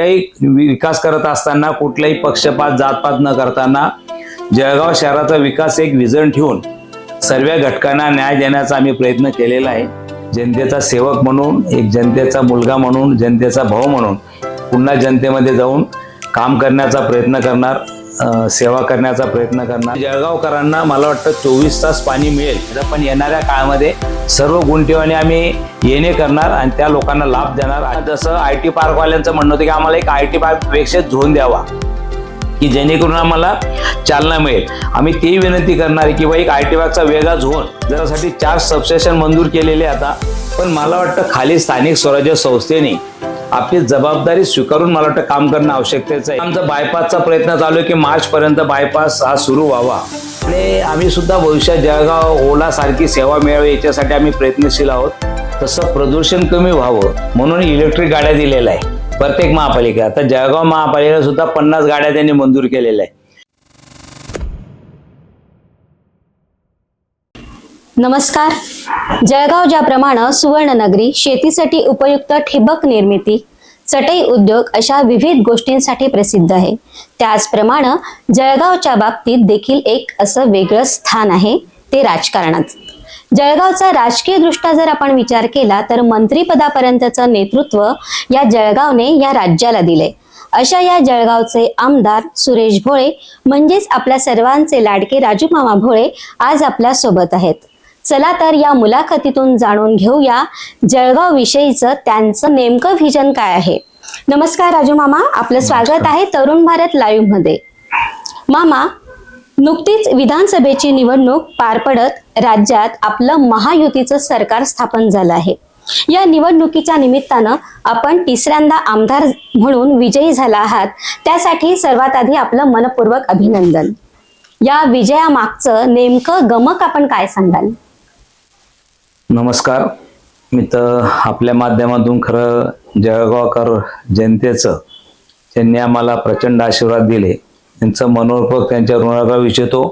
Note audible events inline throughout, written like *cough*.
काही विकास करत असताना कुठलाही पक्षपात जातपात न करताना जळगाव शहराचा विकास एक विजन ठेवून सर्व घटकांना न्याय देण्याचा आम्ही प्रयत्न केलेला आहे. जनतेचा सेवक म्हणून एक जनतेचा मुलगा म्हणून जनतेचा भाऊ म्हणून पुन्हा जनतेमध्ये जाऊन काम करण्याचा प्रयत्न करणार. सेवा करण्याचा प्रयत्न करणार. जळगावकरांना मला वाटतं चोवीस तास पाणी मिळेल. पण येणाऱ्या काळामध्ये सर्व गुंठेवाने आम्ही येणे करणार आणि त्या लोकांना लाभ देणार जसं आय टी पार्कवाल्यांचं म्हणणं होतं की आम्हाला एक आय टी पार्कपेक्षा झोन द्यावा की जेणेकरून आम्हाला चालना मिळेल. आम्ही ती विनंती करणार आहे की एक आय टी पार्कचा वेगळा झोन जरासाठी चार सबस्टेशन मंजूर केलेले आता पण मला वाटतं खाली स्थानिक स्वराज्य संस्थेने आपली जबाबदारी स्वीकारून मला वाटतं काम करणं आवश्यकतेचं आहे. आमचा बायपासचा प्रयत्न चालू आहे की मार्च पर्यंत बायपास हा सुरू व्हावा. आणि आम्ही सुद्धा भविष्यात जळगाव ओला सारखी सेवा मिळावी याच्यासाठी आम्ही प्रयत्नशील आहोत. तसं प्रदूषण कमी व्हावं म्हणून इलेक्ट्रिक गाड्या दिलेल्या आहे प्रत्येक महापालिका आता जळगाव महापालिकेला सुद्धा पन्नास गाड्या त्यांनी मंजूर केलेल्या आहे नमस्कार. जळगाव ज्याप्रमाणे सुवर्णनगरी शेतीसाठी उपयुक्त ठिबक निर्मिती चटई उद्योग अशा विविध गोष्टींसाठी प्रसिद्ध आहे. त्याचप्रमाणे जळगावच्या बाबतीत देखील एक असं वेगळं स्थान आहे ते राजकारणात. जळगावचा राजकीय दृष्ट्या जर आपण विचार केला तर मंत्रीपदापर्यंतचं नेतृत्व या जळगावने या राज्याला दिले अशा या जळगावचे आमदार सुरेश भोळे म्हणजेच आपल्या सर्वांचे लाडके राजू मामा भोळे आज आपल्यासोबत आहेत. चला तर या मुलाखतीतून जाणून घेऊया जळगाव विषयीचं त्यांचं नेमकं व्हिजन काय आहे. नमस्कार राजू मामा आपलं स्वागत आहे तरुण भारत लाईव्हमध्ये. मामा नुकतीच विधानसभेची निवडणूक पार पडत राज्यात आपलं महायुतीचं सरकार स्थापन झालं आहे. या निवडणुकीच्या निमित्तानं आपण तिसऱ्यांदा आमदार म्हणून विजयी झाला आहात. त्यासाठी सर्वात आधी आपलं मनपूर्वक अभिनंदन. या विजयामागचं नेमकं गमक आपण काय सांगाल? नमस्कार. मी तर आपल्या माध्यमातून खरं जळगावकर जनतेचं त्यांनी आम्हाला प्रचंड आशीर्वाद दिले त्यांचं मनोरूपक त्यांच्या ऋणाला इच्छितो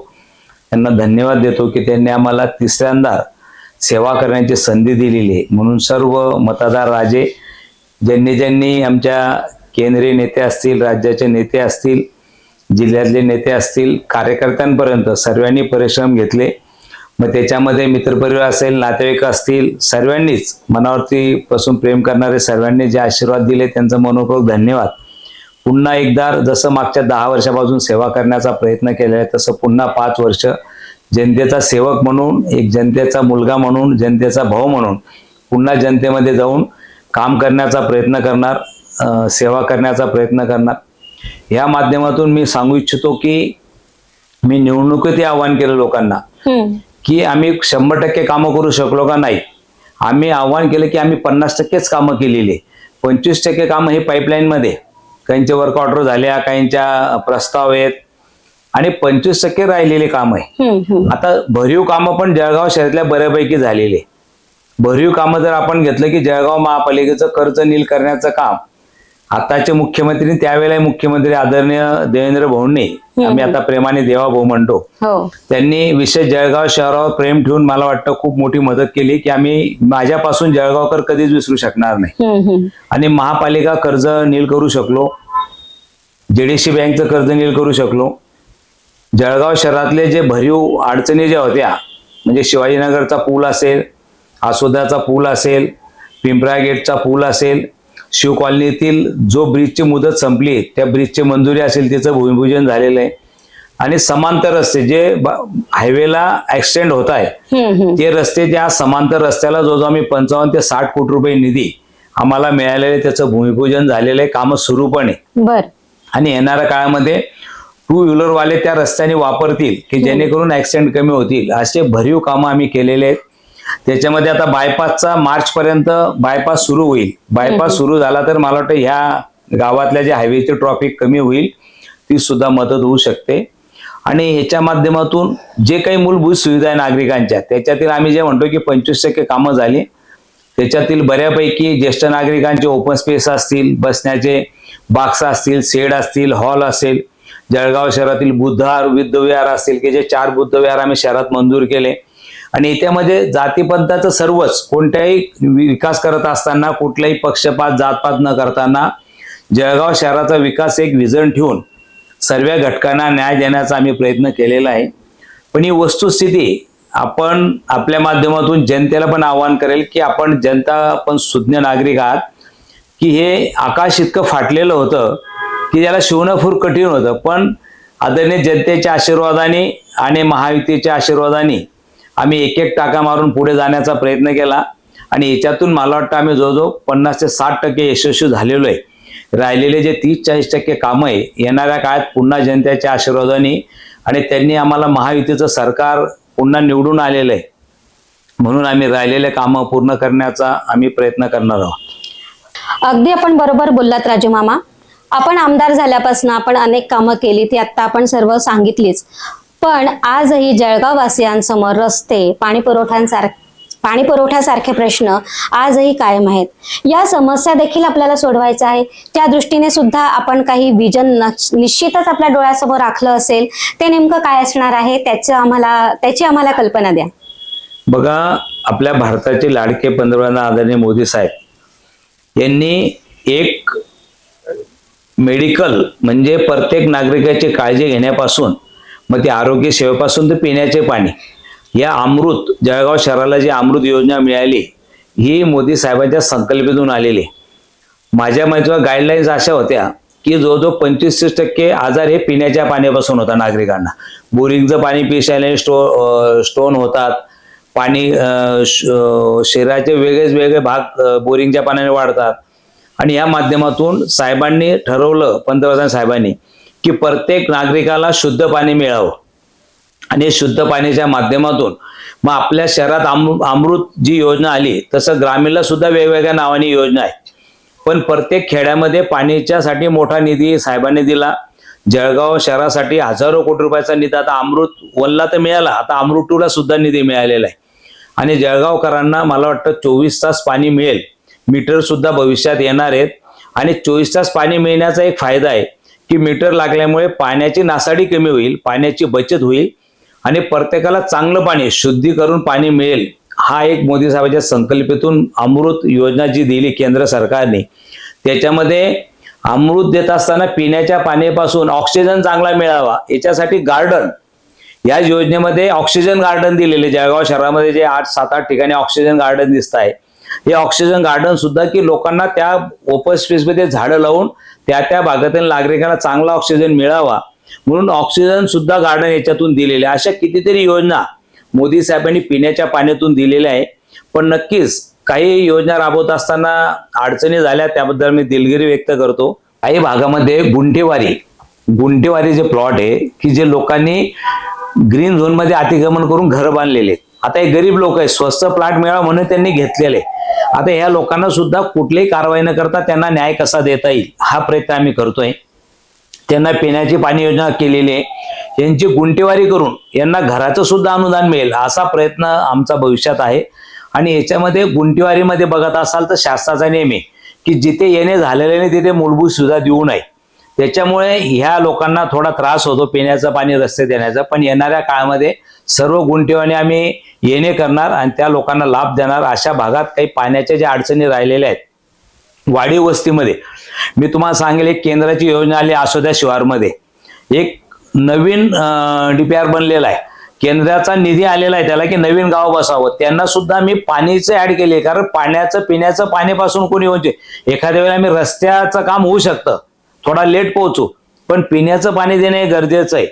त्यांना धन्यवाद देतो की त्यांनी आम्हाला तिसऱ्यांदा सेवा करण्याची संधी दिलेली आहे. म्हणून सर्व मतदार राजे ज्यांनी ज्यांनी आमच्या केंद्रीय नेते असतील राज्याचे नेते असतील जिल्ह्यातले नेते असतील कार्यकर्त्यांपर्यंत सर्वांनी परिश्रम घेतले. मग त्याच्यामध्ये मित्रपरिवार असेल नातेवाईक असतील सर्वांनीच मनावरती पासून प्रेम करणारे सर्वांनी जे आशीर्वाद दिले त्यांचं मनोपूर्वक धन्यवाद. पुन्हा एकदा जसं मागच्या दहा वर्षापासून सेवा करण्याचा प्रयत्न केला आहे तसं पुन्हा पाच वर्ष जनतेचा सेवक म्हणून एक जनतेचा मुलगा म्हणून जनतेचा भाऊ म्हणून पुन्हा जनतेमध्ये जाऊन काम करण्याचा प्रयत्न करणार सेवा करण्याचा प्रयत्न करणार. या माध्यमातून मी सांगू इच्छितो की मी निवडणुकीत आव्हान केलं लोकांना. की आम्ही शंभर टक्के कामं करू शकलो का नाही? आम्ही आव्हान केलं की आम्ही पन्नास टक्केच कामं केलेली आहे. पंचवीस टक्के कामं हे पाईपलाईनमध्ये काहींचे वर्क ऑर्डर झाल्या काहींच्या प्रस्ताव आहेत. आणि पंचवीस टक्के राहिलेले काम आहे आता भरीव कामं पण जळगाव शहरातल्या बऱ्यापैकी झालेली आहे. भरीव कामं जर आपण घेतलं की जळगाव महापालिकेचं कर्ज नील करण्याचं काम आताचे मुख्यमंत्री त्यावेळेला मुख्यमंत्री आदरणीय देवेंद्र भाऊंनी आम्ही आता प्रेमाने देवा भाऊ म्हणतो. हो. त्यांनी विशेष जळगाव शहरावर प्रेम ठेवून मला वाटतं खूप मोठी मदत केली की आम्ही माझ्यापासून जळगावकर कधीच विसरू शकणार नाही. आणि महापालिका कर्ज नील करू शकलो जेडीसी बँकचं कर्ज नील करू शकलो. जळगाव शहरातले जे भरीव अडचणी ज्या होत्या म्हणजे शिवाजीनगरचा पूल असेल आसोदाचा पूल असेल पिंपरा गेटचा पूल असेल शिव कॉलनीतील जो ब्रिजची मुदत संपली त्या ब्रिजची मंजुरी असेल त्याचं भूमिपूजन झालेलं आहे. आणि समांतर रस्ते जे हायवेला ऍक्सिडेंट होत आहे ते रस्ते त्या समांतर रस्त्याला जो जो आम्ही पंचावन्न ते साठ कोटी रुपये निधी आम्हाला मिळालेले त्याचं भूमिपूजन झालेलं आहे कामं सुरू पण आहे. आणि येणाऱ्या काळामध्ये टू व्हीलरवाले त्या रस्त्याने वापरतील की जेणेकरून ऍक्सिडेंट कमी होतील. असे भरीव कामं आम्ही केलेले आहेत. त्याच्यामध्ये आता बायपासचा मार्च पर्यंत बायपास सुरू होईल. बायपास सुरू झाला तर मला वाटतं ह्या गावातल्या जे हायवेची ट्रॉफिक कमी होईल ती सुद्धा मदत होऊ शकते. आणि ह्याच्या माध्यमातून जे काही मूलभूत सुविधा आहे नागरिकांच्या त्याच्यातील आम्ही जे म्हणतो की पंचवीस टक्के कामं झाली. त्याच्यातील बऱ्यापैकी ज्येष्ठ नागरिकांचे ओपन स्पेस असतील बसण्याचे बाक्स असतील शेड असतील हॉल असेल. जळगाव शहरातील बुद्धहार विद्यविहार असतील की जे चार बुद्धविहार आम्ही शहरात मंजूर केले. आणि याच्यामध्ये जातीपंथाचं सर्वच कोणत्याही विकास करत असताना कुठलाही पक्षपात जातपात न करताना जळगाव शहराचा विकास एक विजन ठेवून सर्व घटकांना न्याय देण्याचा आम्ही प्रयत्न केलेला आहे. पण ही वस्तुस्थिती आपण आपल्या माध्यमातून जनतेला पण आवाहन करेल की आपण जनता आपण सुज्ञ नागरिक आहात की हे आकाश इतकं फाटलेलं होतं की ज्याला शिवणं खूप कठीण होतं. पण आदरणीय जनतेच्या आशीर्वादाने आणि महायुतीच्या आशीर्वादाने आम्ही एक एक टाका मारून पुढे जाण्याचा प्रयत्न केला. आणि याच्यातून मला वाटतं आम्ही जवळजवळ पन्नास ते साठ टक्के यशस्वी झालेलो आहे राहिलेले जे तीस चाळीस टक्के कामं आहे येणाऱ्या काळात पुन्हा जनतेच्या आशीर्वादाने आणि त्यांनी आम्हाला महायुतीचं सरकार पुन्हा निवडून आलेलं आहे. म्हणून आम्ही राहिलेले कामं पूर्ण करण्याचा आम्ही प्रयत्न करणार आहोत. अगदी आपण बरोबर बोललात राजू मामा आपण आमदार झाल्यापासून आपण अनेक कामं केली ती आता आपण सर्व सांगितलीच. पण आजही जळगाववासियांसमोर रस्ते पाणी पुरवठ्यांसार पाणी पुरवठ्यासारखे प्रश्न आजही कायम आहेत. या समस्या देखील आपल्याला सोडवायच्या आहे त्या दृष्टीने सुद्धा आपण काही विजन निश्चितच आपल्या डोळ्यासमोर राखलं असेल ते नेमकं काय असणार आहे त्याचं आम्हाला त्याची आम्हाला कल्पना द्या. बघा आपल्या भारताचे लाडके पंतप्रधान आदरणीय मोदी साहेब यांनी एक मेडिकल म्हणजे प्रत्येक नागरिकाची काळजी घेण्यापासून मग ते आरोग्य सेवेपासून तर पिण्याचे पाणी. या अमृत जळगाव शहराला जी अमृत योजना मिळाली ही मोदी साहेबांच्या संकल्पेतून आलेली माझ्या माहितीवर गाईडलाईन्स अशा होत्या की जवळजवळ पंचवीस तीस टक्के आजार हे पिण्याच्या पाण्यापासून होता नागरिकांना. बोरिंगचं पाणी पिशायला स्टो स्टोन होतात. पाणी श- शरीराचे वेगळेच वेगळे भाग बोरिंगच्या पाण्याने वाढतात. आणि या माध्यमातून साहेबांनी ठरवलं पंतप्रधान साहेबांनी की प्रत्येक नागरिकाला शुद्ध पाणी मिळावं. आणि शुद्ध पाण्याच्या माध्यमातून मग आपल्या शहरात अमृत अमृत जी योजना आली तसं ग्रामीणला सुद्धा वेगवेगळ्या नावाने योजना आहे. पण प्रत्येक खेड्यामध्ये पाण्याच्यासाठी मोठा निधी साहेबांनी दिला. जळगाव शहरासाठी हजारो कोटी रुपयाचा निधी आता अमृत वनला तर मिळाला आता अमृत टूला सुद्धा निधी मिळालेला आहे. आणि जळगावकरांना मला वाटतं चोवीस तास पाणी मिळेल. मीटर सुद्धा भविष्यात येणार आहेत. आणि चोवीस तास पाणी मिळण्याचा एक फायदा आहे. की मीटर लागल्यामुळे पाण्याची नासाडी कमी होईल पाण्याची बचत होईल आणि प्रत्येकाला चांगलं पाणी शुद्धीकरून पाणी मिळेल हा एक मोदी साहेबांच्या संकल्पेतून अमृत योजना जी दिली केंद्र सरकारने त्याच्यामध्ये अमृत देत असताना पिण्याच्या पाण्यापासून ऑक्सिजन चांगला मिळावा याच्यासाठी गार्डन या योजनेमध्ये ऑक्सिजन गार्डन दिलेले जळगाव शहरामध्ये जे आठ सात आठ ठिकाणी ऑक्सिजन गार्डन दिसत आहे हे ऑक्सिजन गार्डन सुद्धा की लोकांना त्या ओपन स्पेसमध्ये झाडं लावून त्या त्या भागातील नागरिकांना चांगला ऑक्सिजन मिळावा. म्हणून ऑक्सिजन सुद्धा गार्डन याच्यातून दिलेले आहे. अशा कितीतरी योजना मोदी साहेबांनी पिण्याच्या पाण्यातून दिलेल्या आहे. पण नक्कीच काही योजना राबवत असताना अडचणी झाल्या त्याबद्दल मी दिलगिरी व्यक्त करतो. काही भागामध्ये गुंठेवारी गुंठेवारी जे प्लॉट आहे की जे लोकांनी ग्रीन झोनमध्ये अतिक्रमण करून घर बांधलेले आता हे गरीब लोक आहे स्वस्त प्लॉट मिळावा म्हणून त्यांनी घेतलेले आता ह्या लोकांना सुद्धा कुठलीही कारवाई न करता त्यांना न्याय कसा देता येईल हा प्रयत्न आम्ही करतोय. त्यांना पिण्याची पाणी योजना केलेली आहे. यांची गुंटेवारी करून यांना घराचं सुद्धा अनुदान मिळेल असा प्रयत्न आमचा भविष्यात आहे. आणि याच्यामध्ये गुंटेवारीमध्ये बघत असाल तर शासनाचा नेम आहे की जिथे येणे झालेले नाही तिथे मूलभूत सुविधा देऊ नये. त्याच्यामुळे ह्या लोकांना थोडा त्रास होतो पिण्याचं पाणी रस्ते देण्याचा पण येणाऱ्या काळामध्ये सर्व गुंठेवाणी आम्ही येणे करणार आणि त्या लोकांना लाभ देणार. अशा भागात काही पाण्याच्या ज्या अडचणी राहिलेल्या आहेत वाढीव वस्तीमध्ये मी तुम्हाला सांगेल एक केंद्राची योजना आली आसोद्या शिवारमध्ये. एक नवीन डीपीआर बनलेला आहे. केंद्राचा निधी आलेला आहे त्याला की नवीन गाव बसावं. त्यांना सुद्धा मी पाणीचं ऍड केले कारण पाण्याचं पिण्याचं पाण्यापासून कोणी म्हणजे एखाद्या वेळेला मी रस्त्याचं काम होऊ शकतं. थोडा लेट पोहोचू. पण पिण्याचं पाणी देणे हे गरजेचं आहे.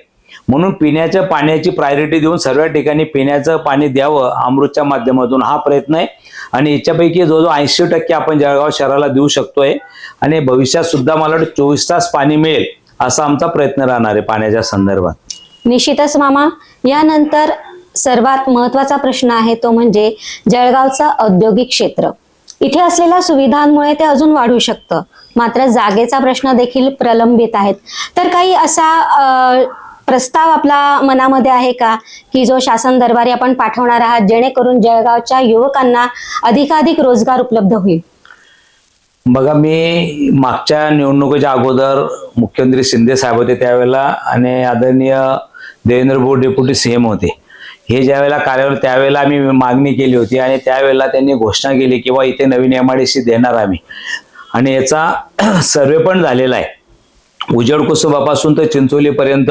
म्हणून पिण्याच्या पाण्याची प्रायोरिटी देऊन सर्व ठिकाणी पिण्याचं पाणी द्यावं अमृतच्या माध्यमातून हा प्रयत्न आहे. आणि याच्यापैकी जवळजवळ ऐंशी टक्के आपण जळगाव शहराला देऊ शकतोय. आणि भविष्यात सुद्धा मला वाटतं चोवीस तास पाणी मिळेल असा आमचा प्रयत्न राहणार आहे पाण्याच्या संदर्भात. निश्चितच मामा यानंतर सर्वात महत्त्वाचा प्रश्न आहे तो म्हणजे जळगावचं औद्योगिक क्षेत्र. इथे असलेल्या सुविधांमुळे ते अजून वाढू शकतं. मात्र जागेचा प्रश्न देखील प्रलंबित आहेत. तर काही असा प्रस्ताव आपला मनामध्ये आहे का? की जो शासन दरबारी आपण पाठवणार आहात जेणेकरून जळगावच्या युवकांना अधिकाधिक रोजगार उपलब्ध होईल? बघा मी मागच्या निवडणुकीच्या अगोदर मुख्यमंत्री शिंदे साहेब होते त्यावेळेला आणि आदरणीय देवेंद्र भाऊ डेप्युटी सीएम होते. हे ज्यावेळेला कार्यावर त्यावेळेला आम्ही मागणी केली होती आणि त्यावेळेला त्यांनी घोषणा केली किंवा इथे नवीन एम आय डी सी देणार आम्ही. आणि याचा *clears throat* सर्वे पण झालेला आहे. उजड कुसुबापासून तर चिंचोलीपर्यंत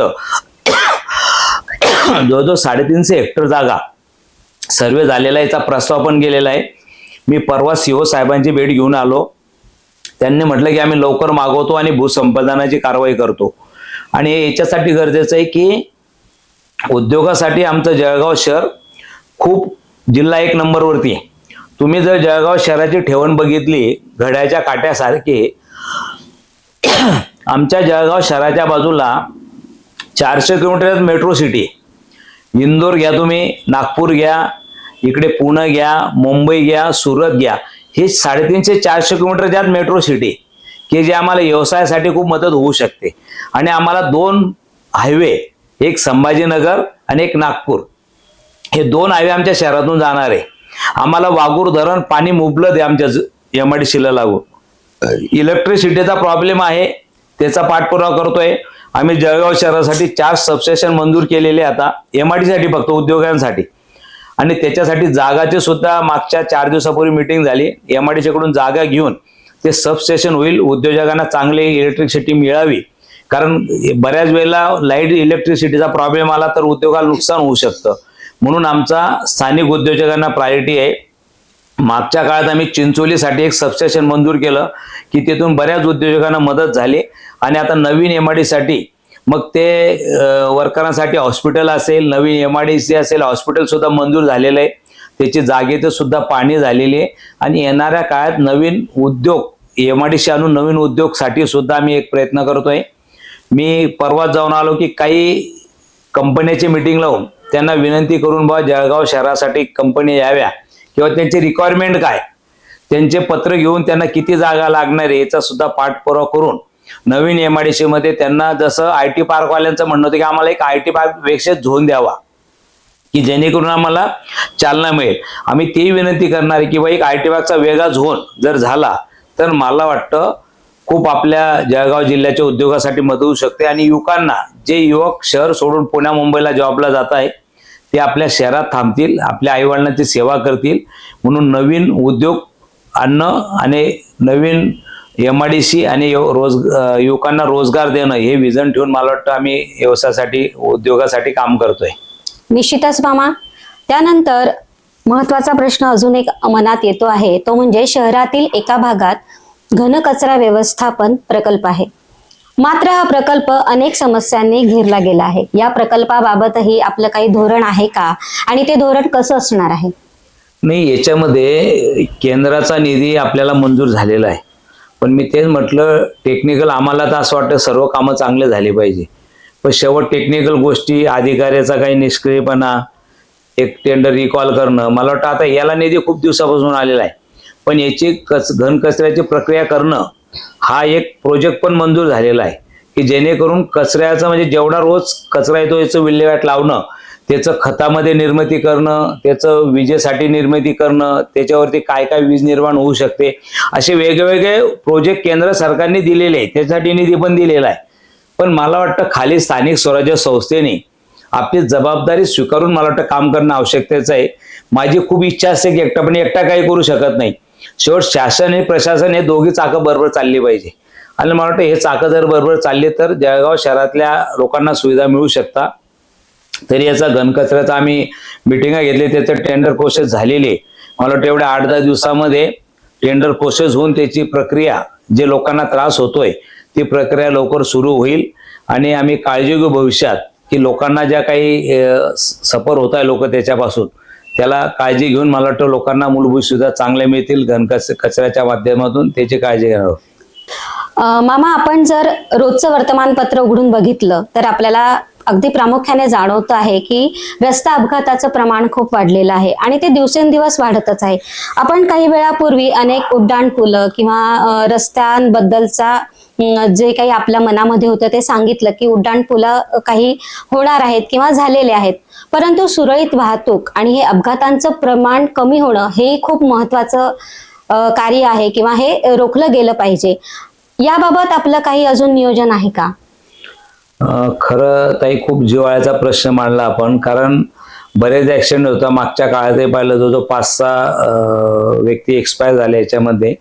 जवळजवळ साडेतीनशे हेक्टर जागा सर्वे झालेला आहे याचा प्रस्ताव पण गेलेला आहे. मी परवा सीओ साहेबांची भेट घेऊन आलो. त्यांनी म्हटलं की आम्ही लवकर मागवतो आणि भूसंपादनाची कारवाई करतो. आणि हे याच्यासाठी गरजेचं आहे की उद्योगासाठी आमचं जळगाव शहर खूप जिल्हा एक नंबरवरती आहे. तुम्ही जर जळगाव शहराची ठेवण बघितली घड्याच्या काट्यासारखी आमच्या जळगाव शहराच्या बाजूला चारशे किलोमीटर मेट्रो सिटी इंदोर घ्या तुम्ही नागपूर घ्या इकडे पुणे घ्या मुंबई घ्या सुरत घ्या. हे साडेतीनशे चारशे किलोमीटर ज्यात मेट्रो सिटी की जे आम्हाला व्यवसायासाठी खूप मदत होऊ शकते. आणि आम्हाला दोन हायवे एक संभाजीनगर आणि एक नागपूर. हे दोन हायवे आमच्या शहरातून जाणार आहे. आम्हाला वागूर धरण पाणी मुबलत आहे आमच्या एम आय डी सीला लागून. इलेक्ट्रिसिटीचा प्रॉब्लेम आहे. त्याचा पाठपुरावा करतोय. आम्ही जळगाव शहरासाठी चार सबस्टेशन मंजूर केलेले आता. एम आयसाठी फक्त उद्योगांसाठी. आणि त्याच्यासाठी जागाची सुद्धा मागच्या चार दिवसापूर्वी मिटिंग झाली. एम आयकडून जागा घेऊन ते सबस्टेशन होईल. उद्योजकांना चांगली इलेक्ट्रिसिटी मिळावी. कारण बऱ्याच वेळेला लाइट इलेक्ट्रिसिटीचा प्रॉब्लेम आला तर उद्योगाला नुकसान होऊ शकतं. म्हणून आमचा स्थानिक उद्योजकांना प्रायोरिटी आहे. मागच्या काळात आम्ही चिंचोलीसाठी एक सबस्टेशन मंजूर केलं की तिथून बऱ्याच उद्योजकांना मदत झाली. आणि आता नवीन एम आयसाठी मग ते वर्करांसाठी हॉस्पिटल असेल नवीन एम आय डी सी असेल हॉस्पिटल सुद्धा मंजूर झालेलं आहे. त्याची जागेचं सुद्धा पाणी झालेली आहे. आणि येणाऱ्या काळात नवीन उद्योग एम आय डी सी आणून नवीन उद्योगसाठी सुद्धा आम्ही एक प्रयत्न करतोय. मी परवाच जाऊन आलो की काही कंपन्याची मिटिंग लावून त्यांना विनंती करून बा जळगाव शहरासाठी कंपनी याव्या. किंवा त्यांची रिक्वायरमेंट काय? त्यांचे पत्र घेऊन त्यांना किती जागा लागणार आहे याचा सुद्धा पाठपुरावा करून नवीन एम आय डी मध्ये त्यांना जसं आय टी पार्कवाल्यांचं म्हणणं होतं की आम्हाला एक आय टी पार्कपेक्षा झोन द्यावा की जेणेकरून आम्हाला चालना मिळेल. आम्ही ती विनंती करणार आहे की एक आय टी पार्कचा वेगळा झोन जर झाला तर मला वाटतं खूप आपल्या जळगाव जिल्ह्याच्या उद्योगासाठी मदत होऊ शकते आणि युवकांना जे युवक शहर सोडून पुण्या मुंबईला जॉबला जात आहे ते आपल्या शहरात थांबतील आपल्या आईवडिलांची सेवा करतील. म्हणून नवीन उद्योग आणणं आणि नवीन एम आय डी सी आणि यो- रोज युवकांना रोजगार देणं हे विजन ठेवून मला वाटतं आम्ही व्यवसायासाठी उद्योगासाठी काम करतोय. निश्चितच मामा. त्यानंतर महत्त्वाचा प्रश्न अजून एक मनात येतो आहे. तो म्हणजे शहरातील एका भागात घनकचरा व्यवस्थापन प्रकल्प आहे. मात्र हा प्रकल्प अनेक समस्यांनी घेरला गेला आहे. या प्रकल्पाबाबतही आपलं काही धोरण आहे का? आणि ते धोरण कसं असणार आहे? नाही याच्यामध्ये केंद्राचा निधी आपल्याला मंजूर झालेला आहे. पण मी तेच म्हटलं टेक्निकल आम्हाला तर असं वाटतं सर्व कामं चांगले झाले पाहिजे. पण शेवट टेक्निकल गोष्टी अधिकाऱ्याचा काही निष्क्रियपणा एक टेंडर रिकॉल करणं मला वाटतं आता याला निधी खूप दिवसापासून आलेला आहे. पण याची कच घनकचऱ्याची प्रक्रिया करणं हा एक प्रोजेक्ट पण मंजूर झालेला आहे. की जेणेकरून कचऱ्याचा म्हणजे जेवढा रोज कचरा येतो याचं विल्हेवाट लावणं त्याचं खतामध्ये निर्मिती करणं त्याचं विजेसाठी निर्मिती करणं त्याच्यावरती काय काय वीज निर्माण होऊ शकते असे वेगवेगळे प्रोजेक्ट केंद्र सरकारने दिलेले आहे त्यासाठी निधी पण दिलेला आहे. पण मला वाटतं खाली स्थानिक स्वराज्य संस्थेने आपली जबाबदारी स्वीकारून मला वाटतं काम करणं आवश्यकतेचं आहे. माझी खूप इच्छा असते की एकटा पण एकटा काही करू शकत नाही. शेवट शासन आणि प्रशासन हे दोघी चाकं बरोबर चालली पाहिजे. आणि मला वाटतं हे चाकं जर बरोबर चालली तर जळगाव शहरातल्या लोकांना सुविधा मिळू शकता. तरी याचा घनकचऱ्याचा आम्ही मिटिंगा घेतली. त्याचं टेंडर प्रोसेस झालेली आहे. मला वाटतं एवढ्या आठ दहा दिवसामध्ये टेंडर प्रोसेस होऊन त्याची प्रक्रिया जे लोकांना त्रास होतोय ती प्रक्रिया लवकर सुरू होईल. आणि आम्ही काळजी घेऊ भविष्यात की लोकांना ज्या काही सफर होत आहे लोक त्याच्यापासून त्याला काळजी घेऊन मला वाटतं लोकांना मूलभूत सुविधा चांगल्या मिळतील. घनकच कचऱ्याच्या माध्यमातून त्याची काळजी घेणार मामा आपण जर रोजचं वर्तमानपत्र उघडून बघितलं तर आपल्याला अगदी प्रामुख्याने जाणवतं आहे की रस्ता अपघाताचं प्रमाण खूप वाढलेलं आहे आणि ते दिवसेंदिवस वाढतच आहे. आपण काही वेळापूर्वी अनेक उड्डाणपुलं किंवा रस्त्यांबद्दलचा जे काही आपल्या मनामध्ये होतं ते सांगितलं की उड्डाणपुलं काही होणार आहेत किंवा झालेले आहेत. परंतु सुरळीत वाहतूक आणि हे अपघातांचं प्रमाण कमी होणं हे खूप महत्वाचं कार्य आहे किंवा हे रोखलं गेलं पाहिजे. याबाबत आपलं काही अजून नियोजन आहे का? खरं ताई खूप जिव्हाळ्याचा प्रश्न मांडला आपण. कारण बरेच ॲक्सिडेंट होता. मागच्या काळातही पाहिलं जो जो पाच सहा व्यक्ती एक्सपायर झाले याच्यामध्ये.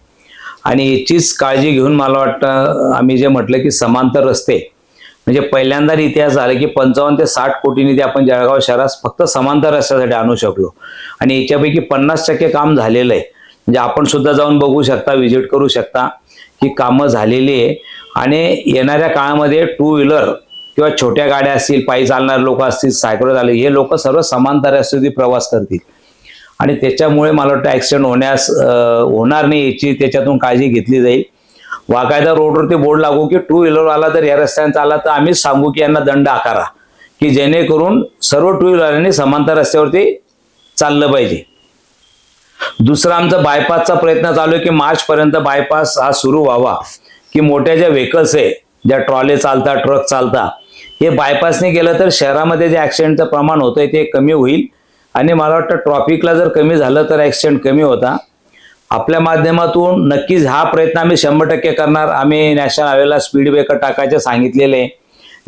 आणि याचीच काळजी घेऊन मला वाटतं आम्ही जे म्हटलं की समांतर रस्ते. म्हणजे पहिल्यांदा इतिहास झाला की पंचावन्न ते साठ कोटी निधी आपण जळगाव शहरास फक्त समांतर रस्त्यासाठी आणू शकलो. आणि याच्यापैकी पन्नास टक्के काम झालेलं आहे. म्हणजे आपण सुद्धा जाऊन बघू शकता व्हिजिट करू शकता की कामं झालेली आहे. आणि येणाऱ्या काळामध्ये टू व्हीलर किंवा छोट्या गाड्या असतील पायी चालणारे लोक असतील सायकल झाले हे लोक सर्व समांतर रस्त्यावरती प्रवास करतील. आणि त्याच्यामुळे मला वाटतं ॲक्सिडेंट होण्यास होणार नाही याची त्याच्यातून काळजी घेतली जाईल. वाकायदा रोडवरती बोर्ड लागू की टू व्हीलर आला तर या रस्त्याने चालला तर आम्हीच सांगू की यांना दंड आकारा. की जेणेकरून सर्व टू व्हीलरने समांतर रस्त्यावरती चाललं पाहिजे. दुसरा आमचा बायपासचा प्रयत्न चालू आहे की मार्च पर्यंत बायपास हा सुरू व्हावा. की मोठ्या ज्या व्हेकल्स आहे ज्या ट्रॉले चालतात ट्रक चालता हे बायपासने केलं तर शहरामध्ये जे ॲक्सिडेंटचं प्रमाण होतंय ते कमी होईल. आणि मला वाटतं ट्रॉफिकला जर कमी झालं तर ॲक्सिडेंट कमी होता. आपल्या माध्यमातून नक्कीच हा प्रयत्न आम्ही शंभर टक्के करणार. आम्ही नॅशनल हायवेला स्पीड ब्रेकर टाकायचे सांगितलेले. आहे.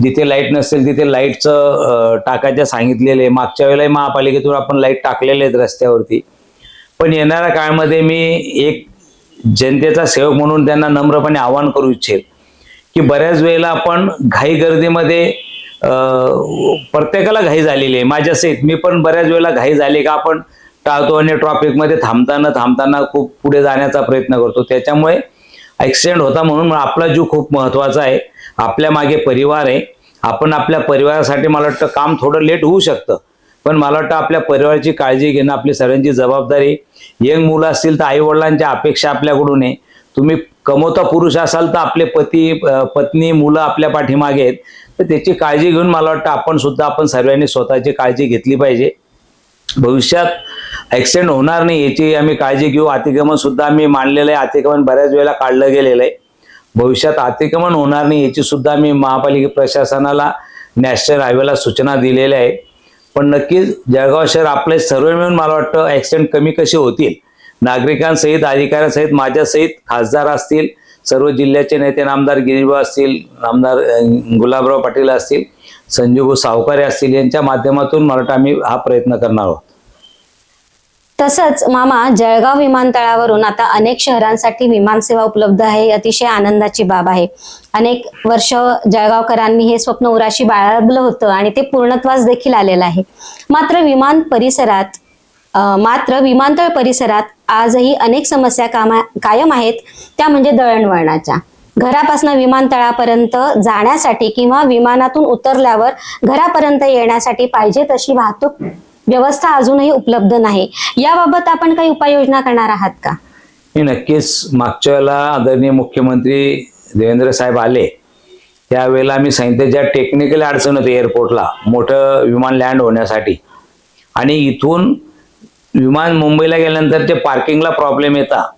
जिथे लाइट नसेल तिथे लाईटचं टाकायचं सांगितलेले. आहे. मागच्या वेळेला महापालिकेतून आपण लाइट टाकलेले आहेत रस्त्यावरती. पण येणाऱ्या काळामध्ये मी एक जनतेचा सेवक म्हणून त्यांना नम्रपणे आवाहन करू इच्छेल की बऱ्याच वेळेला आपण घाई गर्दीमध्ये प्रत्येकाला घाई झालेली आहे. माझ्या सहित मी पण बऱ्याच वेळेला घाई झाली का आपण टाळतो आणि ट्रॉफिकमध्ये थांबताना थांबताना खूप पुढे जाण्याचा प्रयत्न करतो. त्याच्यामुळे ॲक्सिडेंट होता म्हणून आपला जीव खूप महत्त्वाचा आहे. आपल्या मागे परिवार आहे. आपण आपल्या परिवारासाठी मला वाटतं काम थोडं लेट होऊ शकतं. पण मला वाटतं आपल्या परिवाराची काळजी घेणं आपली सर्वांची जबाबदारी. यंग मुलं असतील तर आईवडिलांच्या अपेक्षा आपल्याकडून आहे. तुम्ही कमवता पुरुष असाल तर आपले पती पत्नी मुलं आपल्या पाठीमागे आहेत. तर त्याची काळजी घेऊन मला वाटतं आपण सुद्धा आपण सर्वांनी स्वतःची काळजी घेतली पाहिजे. भविष्यात ॲक्सिडेंट होणार नाही याची आम्ही काळजी घेऊ. अतिक्रमण सुद्धा आम्ही मांडलेलं आहे. अतिक्रमण बऱ्याच वेळेला काढलं गेलेलं आहे. भविष्यात अतिक्रमण होणार नाही याची सुद्धा आम्ही महापालिका प्रशासनाला नॅशनल हायवेला सूचना दिलेल्या आहे पण नक्कीच जळगाव शहर आपले सर्व मिळून मला वाटतं ॲक्सिडेंट कमी कसे होतील नागरिकांसहित अधिकाऱ्यांसहित माझ्यासहित खासदार असतील सर्व जिल्ह्याचे नेते नामदार गिरीबा असतील नामदार गुलाबराव पाटील असतील संजीवभाऊ सावकारे असतील यांच्या माध्यमातून मराठा आम्ही हा प्रयत्न करणार आहोत. तसंच मामा जळगाव विमानतळावरून आता अनेक शहरांसाठी विमानसेवा उपलब्ध आहे ही अतिशय आनंदाची बाब आहे. अनेक वर्ष जळगावकरांनी हे स्वप्न उराशी बाळगलं होतं आणि ते पूर्णत्वास देखील आलेलं आहे. मात्र विमान परिसरात मात्र विमानतळ परिसरात आजही अनेक समस्या कामा कायम आहेत. त्या म्हणजे दळणवळणाच्या. घरापासून विमानतळापर्यंत जाण्यासाठी किंवा विमानातून उतरल्यावर घरापर्यंत येण्यासाठी पाहिजे तशी वाहतूक व्यवस्था अजूनही उपलब्ध नाही. याबाबत आपण काही उपाययोजना करणार आहात का? मी नक्कीच. मागच्या वेळेला आदरणीय मुख्यमंत्री देवेंद्र साहेब आले. त्यावेळेला मी सांगितलं ज्या टेक्निकल अडचण होती एअरपोर्टला मोठं विमान लँड होण्यासाठी. आणि इथून विमान मुंबईला गेल्यानंतर ते पार्किंगला प्रॉब्लेम येतात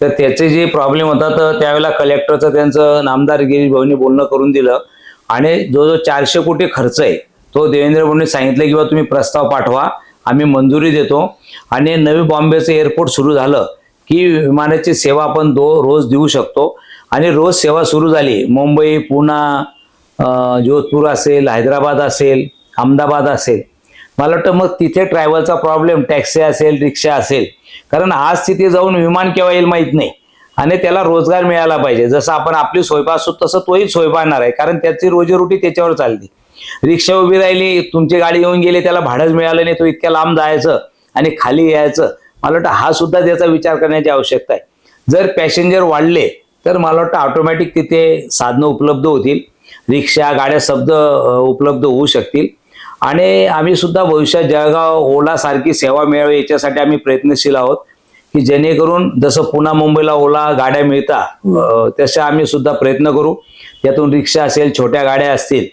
तर त्याचे जे प्रॉब्लेम होता तर त्यावेळेला कलेक्टरचं त्यांचं नामदार गिरीश भाऊनी बोलणं करून दिलं. आणि जो जो चारशे कोटी खर्च आहे. तो देवेंद्र भाऊंनी सांगितलं की बा तुम्ही प्रस्ताव पाठवा. आम्ही मंजुरी देतो. आणि नवी बॉम्बेचं एअरपोर्ट सुरू झालं की विमानाची सेवा आपण दो रोज देऊ शकतो. आणि रोज सेवा सुरू झाली. मुंबई पुणा जोधपूर असेल हैदराबाद असेल अहमदाबाद असेल. मला वाटतं मग तिथे ट्रॅव्हलचा प्रॉब्लेम टॅक्सी असेल रिक्षा असेल. कारण आज तिथे जाऊन विमान केव्हा येईल माहीत नाही. आणि त्याला रोजगार मिळाला पाहिजे. जसं आपण आपली सोय पाहतो तसं तोही सोय पाहणार आहे. कारण त्याची रोजीरोटी त्याच्यावर चालते रिक्षा उभी राहिली तुमची गाडी येऊन गेली त्याला भाडंच मिळालं नाही. तो इतक्या लांब जायचं आणि खाली यायचं. मला वाटतं हा सुद्धा त्याचा विचार करण्याची आवश्यकता आहे. जर पॅसेंजर वाढले तर मला वाटतं ऑटोमॅटिक तिथे साधनं उपलब्ध होतील. रिक्षा गाड्या शब्द उपलब्ध होऊ शकतील. आणि आम्ही सुद्धा भविष्यात जळगाव ओला सारखी सेवा मिळावी याच्यासाठी आम्ही प्रयत्नशील आहोत की जेणेकरून जसं पुन्हा मुंबईला ओला गाड्या मिळतात अ, तशा आम्ही सुद्धा प्रयत्न करू. त्यातून रिक्षा असेल छोट्या गाड्या असतील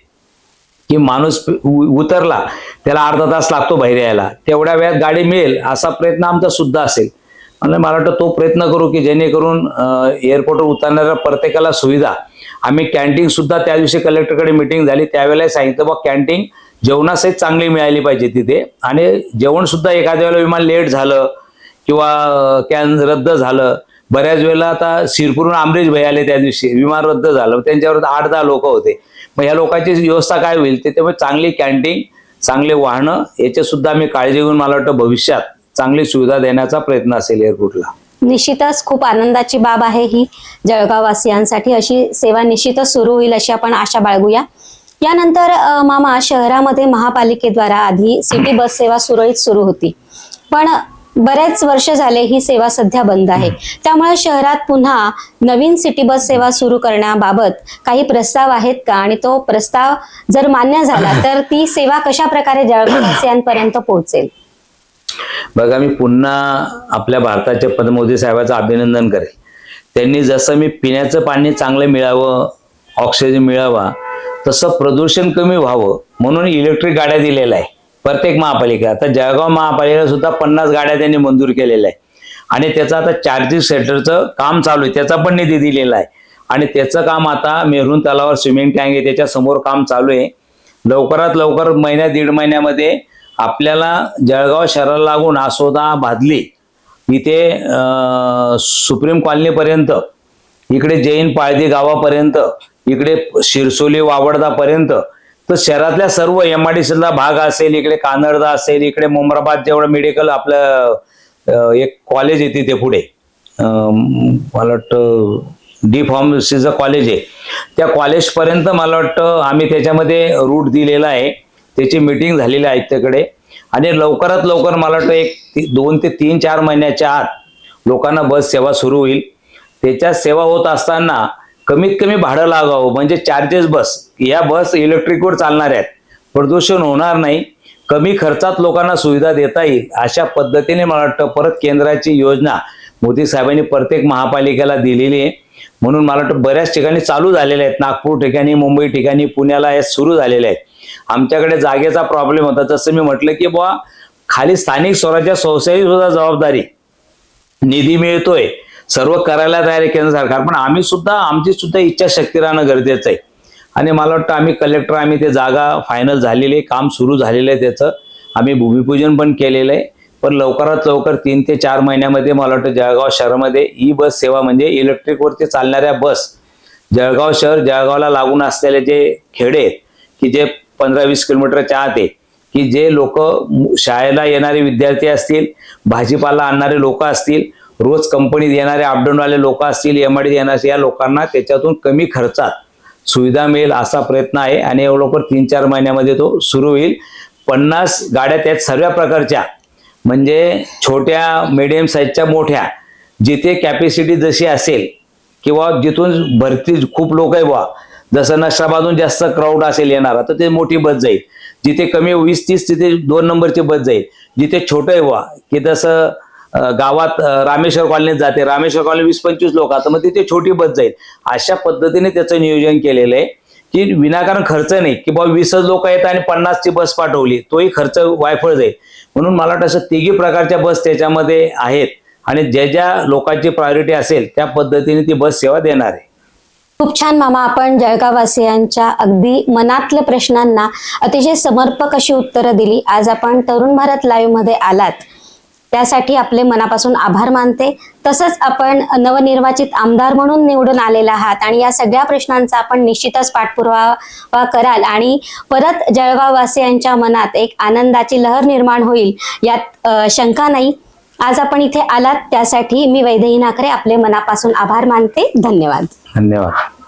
की माणूस उतरला त्याला अर्धा तास लागतो बाहेर यायला. तेवढ्या वेळात गाडी मिळेल असा प्रयत्न आमचा सुद्धा असेल. आणि मला वाटतं तो प्रयत्न करू की जेणेकरून एअरपोर्टवर उतरणाऱ्या प्रत्येकाला सुविधा. आम्ही कॅन्टीन सुद्धा त्या दिवशी कलेक्टरकडे मिटिंग झाली. त्यावेळेला सांगितलं बा कॅन्टीन जेवणासहित चांगली मिळाली पाहिजे तिथे. आणि जेवण सुद्धा एखाद्या वेळेला विमान लेट झालं किंवा कॅन रद्द झालं. बऱ्याच वेळेला आता शिरपूरहून अमरीश भाई आले त्या दिवशी. विमान रद्द झालं. त्यांच्यावर आठ दहा लोक होते. मग ह्या लोकांची व्यवस्था काय होईल? ते त्यामुळे चांगली कॅन्टीन चांगले वाहनं याची सुद्धा मी काळजी घेऊन मला वाटतं भविष्यात चांगली सुविधा देण्याचा प्रयत्न असेल एअरपोर्टला. निश्चितच खूप आनंदाची बाब आहे ही जळगाववासियांसाठी. अशी सेवा निश्चितच सुरू होईल अशी आपण आशा बाळगूया. यानंतर मामा शहरामध्ये महापालिकेद्वारा आधी सिटी बस सेवा सुरळीत सुरू होती. पण बरेच वर्ष झाले ही सेवा सध्या बंद आहे. त्यामुळे शहरात पुन्हा नवीन सिटी बस सेवा सुरू करण्याबाबत काही प्रस्ताव आहेत का? आणि तो प्रस्ताव जर मान्य झाला तर ती सेवा कशा प्रकारे जळगाववासियांपर्यंत पोहोचेल? बघा मी पुन्हा आपल्या भारताचे पदमोदी साहेबांचं अभिनंदन करेल. त्यांनी जसं मी पिण्याचं पाणी चांगलं मिळावं ऑक्सिजन मिळावा तसं प्रदूषण कमी व्हावं म्हणून इलेक्ट्रिक गाड्या दिलेल्या आहे प्रत्येक महापालिका आता जळगाव महापालिका सुद्धा पन्नास गाड्या त्यांनी मंजूर केलेल्या आहे आणि त्याचं आता चार्जिंग सेंटरचं काम चालू आहे. त्याचा पण निधी दिलेला आहे. आणि त्याचं काम आता मेहरून तलावावर स्विमिंग टँक आहे. त्याच्यासमोर काम चालू आहे. लवकरात लवकर महिन्या दीड महिन्यामध्ये आपल्याला जळगाव शहराला लागून आसोदा भादली इथे सुप्रीम कॉलनीपर्यंत इकडे जैन पाळदी गावापर्यंत इकडे शिरसोली वावडदापर्यंत तर शहरातल्या सर्व एम आय डी सीला भाग असेल इकडे कानडदा असेल इकडे मुमराबाद जेवढं मेडिकल आपलं एक कॉलेज आहे तिथे पुढे. मला वाटतं डी फार्मसीचं कॉलेज आहे. त्या कॉलेजपर्यंत मला वाटतं आम्ही त्याच्यामध्ये रूट दिलेला आहे. त्याची मीटिंग झालेली आहे त्याकडे आणि लवकरात लवकर मला वाटतं एक दोन ते तीन चार महिन्याच्या आत लोकांना बस सेवा सुरू होईल. त्याच्यात सेवा होत असताना कमीत कमी भाडं लागावं म्हणजे चार्जेस बस. या बस इलेक्ट्रिकवर चालणार आहेत. प्रदूषण होणार नाही. कमी खर्चात लोकांना सुविधा देता येईल. अशा पद्धतीने मला वाटतं परत केंद्राची योजना मोदी साहेबांनी प्रत्येक महापालिकेला दिलेली आहे. म्हणून मला वाटतं बऱ्याच ठिकाणी चालू झालेल्या आहेत. नागपूर ठिकाणी मुंबई ठिकाणी पुण्याला हे सुरू झालेले आहेत. आमच्याकडे जागेचा प्रॉब्लेम होता. जसं मी म्हटलं की बुवा खाली स्थानिक स्वराज्य संस्थेची सुद्धा जबाबदारी. निधी मिळतोय. सर्व करायला तयार आहे केंद्र सरकार पण आम्ही सुद्धा आमची सुद्धा इच्छाशक्ती राहणं गरजेचं आहे. आणि मला वाटतं आम्ही कलेक्टर आम्ही ते जागा फायनल झालेली आहे काम सुरू झालेलं आहे त्याचं. आम्ही भूमिपूजन पण केलेलं आहे. पण लवकरात लवकर तीन ते चार महिन्यामध्ये मला वाटतं जळगाव शहरामध्ये ई बस सेवा म्हणजे इलेक्ट्रिकवरती चालणाऱ्या बस जळगाव शहर जळगावला लागून असलेले जे खेडे आहेत की जे पंधरा वीस किलोमीटरच्या आत आहे की जे लोक शाळेला येणारे विद्यार्थी असतील भाजीपाला आणणारे लोक असतील रोज कंपनीत येणारे अपडाऊनवाले लोक असतील एम आय डी या लोकांना त्याच्यातून कमी खर्चात सुविधा मिळेल असा प्रयत्न आहे आणि लवकर तीन चार महिन्यामध्ये तो सुरू होईल. पन्नास गाड्या त्यात सर्व प्रकारच्या म्हणजे छोट्या मिडियम साईजच्या मोठ्या जिथे कॅपॅसिटी जशी असेल किंवा जिथून भरती खूप लोक आहे बा जसं नशाबाजून जास्त क्राऊड असेल येणारा तर ते मोठी बस जाईल. जिथे कमी वीस तीस तिथे दोन नंबरची बस जाईल. जिथे छोटं आहे बा की जसं गावात रामेश्वर कॉलनीत जाते. रामेश्वर कॉलनी वीस पंचवीस लोक आता मग तिथे छोटी बस जाईल. अशा पद्धतीने त्याचं नियोजन केलेलं आहे. की विनाकारण खर्च नाही. की बाबा वीसच लोक आहेत आणि पन्नासची बस पाठवली. तोही खर्च वायफळ जाईल. म्हणून मला वाटतं असं तिघी प्रकारच्या बस त्याच्यामध्ये आहेत. आणि ज्या ज्या लोकांची प्रायोरिटी असेल त्या पद्धतीने ती बस सेवा देणार आहे. खूप छान मामा आपण जळगाववासियांच्या अगदी मनातल्या प्रश्नांना अतिशय समर्पक अशी उत्तरं दिली. आज आपण तरुण भारत लाईव्हमध्ये आलात. त्यासाठी आपले मनापासून आभार मानते. तसंच आपण नवनिर्वाचित आमदार म्हणून निवडून आलेला आहात आणि या सगळ्या प्रश्नांचा आपण निश्चितच पाठपुरावा कराल. आणि परत जळगाववासियांच्या मनात एक आनंदाची लहर निर्माण होईल यात शंका नाही. आज आपण इथे आलात त्यासाठी मी वैदेही नाकरे आपले मनापासून आभार मानते. धन्यवाद. धन्यवाद.